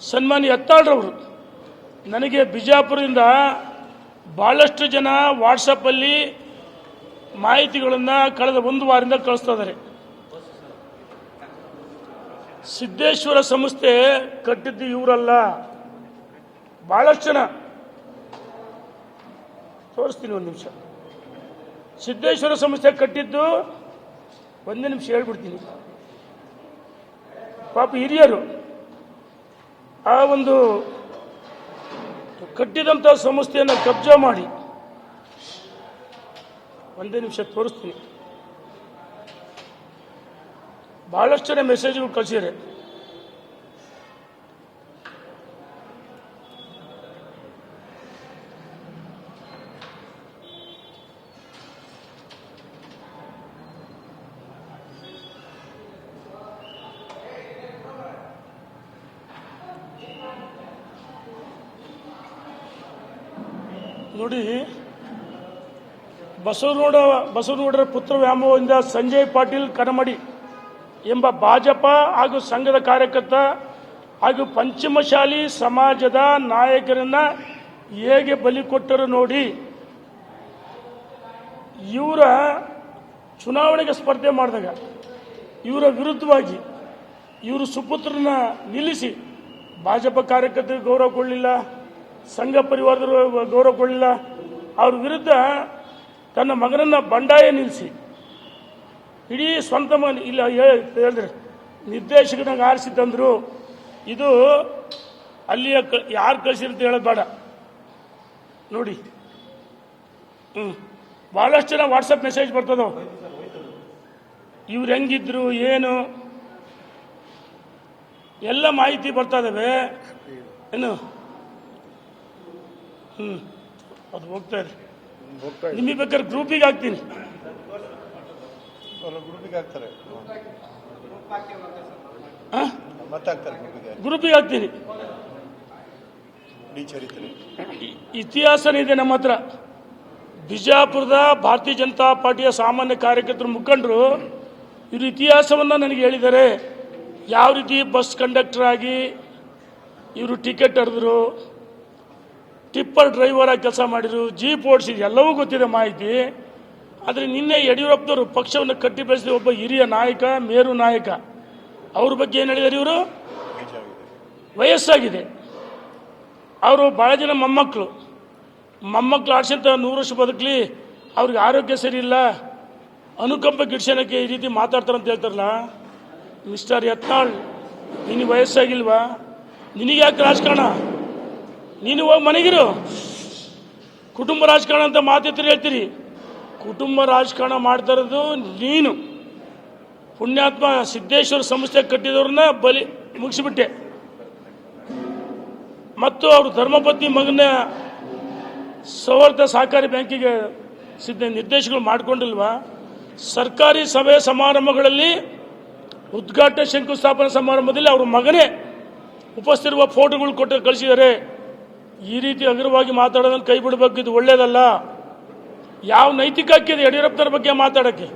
ಸನ್ಮಾನ್ಯ ಎತ್ತಾಳ್ರವರು ನನಗೆ ಬಿಜಾಪುರದಿಂದ ಭಾಳಷ್ಟು ಜನ ವಾಟ್ಸಪ್ಪಲ್ಲಿ ಮಾಹಿತಿಗಳನ್ನು ಕಳೆದ ಒಂದು ವಾರದಿಂದ ಕಳಿಸ್ತಾ ಇದ್ದಾರೆ. ಸಿದ್ದೇಶ್ವರ ಸಂಸ್ಥೆ ಕಟ್ಟಿದ್ದು ಇವರಲ್ಲ. ಭಾಳಷ್ಟು ಜನ. ತೋರಿಸ್ತೀನಿ ಒಂದು ನಿಮಿಷ. ಸಿದ್ದೇಶ್ವರ ಸಂಸ್ಥೆ ಕಟ್ಟಿದ್ದು ಒಂದೇ ನಿಮಿಷ ಹೇಳ್ಬಿಡ್ತೀನಿ. ಪಾಪ ಹಿರಿಯರು. ಆ ಒಂದು ಕಟ್ಟಿದಂಥ ಸಂಸ್ಥೆಯನ್ನು ಕಬ್ಜಾ ಮಾಡಿ ಒಂದೇ ನಿಮಿಷ ತೋರಿಸ್ತೀನಿ. ಭಾಳಷ್ಟು ಜನ ಮೆಸೇಜ್ಗಳು ಕಳಿಸಿದ್ದಾರೆ. ನೋಡಿ ಬಸವನಗೌಡ ಬಸವನಗೌಡರ ಪುತ್ರ ವ್ಯಾಮೋಹದಿಂದ ಸಂಜಯ್ ಪಾಟೀಲ್ ಕನಮಡಿ ಎಂಬ ಭಾಜಪ ಹಾಗೂ ಸಂಘದ ಕಾರ್ಯಕರ್ತ ಹಾಗೂ ಪಂಚಮಶಾಲಿ ಸಮಾಜದ ನಾಯಕರನ್ನ ಹೇಗೆ ಬಲಿ ಕೊಟ್ಟರು ನೋಡಿ, ಇವರ ಚುನಾವಣೆಗೆ ಸ್ಪರ್ಧೆ ಮಾಡಿದಾಗ, ಇವರ ವಿರುದ್ಧವಾಗಿ ಇವರು ಸುಪುತ್ರನ ನಿಲ್ಲಿಸಿ ಭಾಜಪ ಕಾರ್ಯಕರ್ತರಿಗೆ ಗೌರವ ಕೊಡಲಿಲ್ಲ. ಸಂಘ ಪರಿವಾರದವರು ಗೌರವ ಕೊಡಲಿಲ್ಲ. ಅವ್ರ ವಿರುದ್ಧ ತನ್ನ ಮಗನನ್ನು ಬಂಡಾಯ ನಿಲ್ಲಿಸಿ. ಇಡೀ ಸ್ವಂತ ಮಗನ, ಇಲ್ಲ ಹೇಳಿದ್ರೆ ನಿರ್ದೇಶಕನಾಗ ಆರಿಸಿ ತಂದರು ಇದು ಅಲ್ಲಿಯ ಕ, ಯಾರು ಕಳಿಸಿರುತ್ತೆ ಹೇಳೋದು ಬೇಡ. ನೋಡಿ. ಹ್ಞೂ ಭಾಳಷ್ಟು ಜನ ವಾಟ್ಸಪ್ ಮೆಸೇಜ್ ಬರ್ತದೋ ಇವ್ರು ಹೆಂಗಿದ್ರು, ಏನು? ಎಲ್ಲ ಮಾಹಿತಿ ಬರ್ತಾ ಇದ್ದಾವೆ ಏನು? ಹ್ಞೂ ಅದು ಹೋಗ್ತಾ ಇದೆ ಹೋಗ್ತಾ ಇದೆ ನಿಮಗೆ ಬೇಕಾದ್ರೆ ಗ್ರೂಪಿಗೆ ಹಾಕ್ತೀನಿ. ಅವ್ರ ಗ್ರೂಪಿಗೆ ಹಾಕ್ತಾರೆ. ಹಾಂ ಮತ್ತೆ ಹಾಕ್ತಾರೆ ಗ್ರೂಪಿಗೆ. ಗ್ರೂಪಿಗೆ ಹಾಕ್ತೀನಿ. ಚರಿತ್ರೆ. ಇತಿಹಾಸನೇ ಇದೆ ನಮ್ಮ ಹತ್ರ. ಬಿಜಾಪುರದ ಭಾರತೀಯ ಜನತಾ ಪಾರ್ಟಿಯ ಸಾಮಾನ್ಯ ಕಾರ್ಯಕರ್ತರು ಮುಖಂಡರು ಇವರು ಇತಿಹಾಸವನ್ನು ನನಗೆ ಹೇಳಿದ್ದಾರೆ. ಯಾವ ರೀತಿ ಬಸ್ ಕಂಡಕ್ಟರ್ ಆಗಿ ಇವರು ಟಿಕೆಟ್ ಹರಿದ್ರು ಟಿಪ್ಪರ್ ಡ್ರೈವರ್ ಆಗಿ ಕೆಲಸ ಮಾಡಿದ್ರು, ಜೀಪ್ ಓಡಿಸಿದ್ರು, ಎಲ್ಲವೂ ಗೊತ್ತಿದೆ ಮಾಹಿತಿ. ಆದರೆ ನಿನ್ನೆ ಯಡಿಯೂರಪ್ಪನವರು ಪಕ್ಷವನ್ನು ಕಟ್ಟಿ ಒಬ್ಬ ಹಿರಿಯ ನಾಯಕ, ಮೇರು ನಾಯಕ. ಅವ್ರ ಬಗ್ಗೆ ಏನು ಹೇಳಿದ್ದಾರೆ ಇವರು? ವಯಸ್ಸಾಗಿದೆ. ಅವರು ಭಾಳ ಜನ ಮೊಮ್ಮಕ್ಕಳು ಮೊಮ್ಮಕ್ಕಳು ಆಡ್ಸಂತ ನೂರು ವರ್ಷ ಬದುಕಲಿ, ಅವ್ರಿಗೆ ಆರೋಗ್ಯ ಸರಿ ಇಲ್ಲ. ಅನುಕಂಪ ಗಿಡ್ಸೋಣಕ್ಕೆ ಈ ರೀತಿ ಮಾತಾಡ್ತಾರೆ ಅಂತ ಹೇಳ್ತಾರಲ್ಲ? ಮಿಸ್ಟರ್ ಯತ್ನಾಳ್, ನಿನಗೆ ವಯಸ್ಸಾಗಿಲ್ವಾ? ನಿನಗೆ ಯಾಕೆ ರಾಜಕಾರಣ? ನೀನು ಹೋಗಿ ಮನೆಗಿರು. ಕುಟುಂಬ ರಾಜಕಾರಣ ಅಂತ ಮಾತಿರ್ತೀರಿ ಹೇಳ್ತೀರಿ ಕುಟುಂಬ ರಾಜಕಾರಣ ಮಾಡ್ತಾ ಇರೋದು ನೀನು. ಪುಣ್ಯಾತ್ಮ ಸಿದ್ದೇಶ್ವರ ಸಂಸ್ಥೆ ಕಟ್ಟಿದವ್ರನ್ನ ಬಲಿ ಮುಗಿಸಿಬಿಟ್ಟೆ. ಮತ್ತು ಅವರು ಧರ್ಮಪತ್ನಿ ಮಗನ ಸೌಹಾರ್ದ ಸಹಕಾರಿ ಬ್ಯಾಂಕಿಗೆ ಸಿದ್ಧ ನಿರ್ದೇಶಗಳು ಮಾಡಿಕೊಂಡಿಲ್ವಾ? ಸರ್ಕಾರಿ ಸಭೆ ಸಮಾರಂಭಗಳಲ್ಲಿ ಉದ್ಘಾಟನೆ ಶಂಕುಸ್ಥಾಪನಾ ಸಮಾರಂಭದಲ್ಲಿ ಅವ್ರ ಮಗನೇ ಉಪಸ್ಥಿರುವ ಫೋಟೋಗಳು ಕೊಟ್ಟು ಕಳಿಸಿದ್ದಾರೆ. ಈ ರೀತಿ ಹಗುರವಾಗಿ ಮಾತಾಡೋದನ್ನು ಕೈ ಬಿಡಬೇಕು ಇದು ಒಳ್ಳೇದಲ್ಲ. ಯಾವ ನೈತಿಕ ಹಕ್ಕಿದೆ ಯಡಿಯೂರಪ್ಪನವ್ರ ಬಗ್ಗೆ ಮಾತಾಡೋಕ್ಕೆ?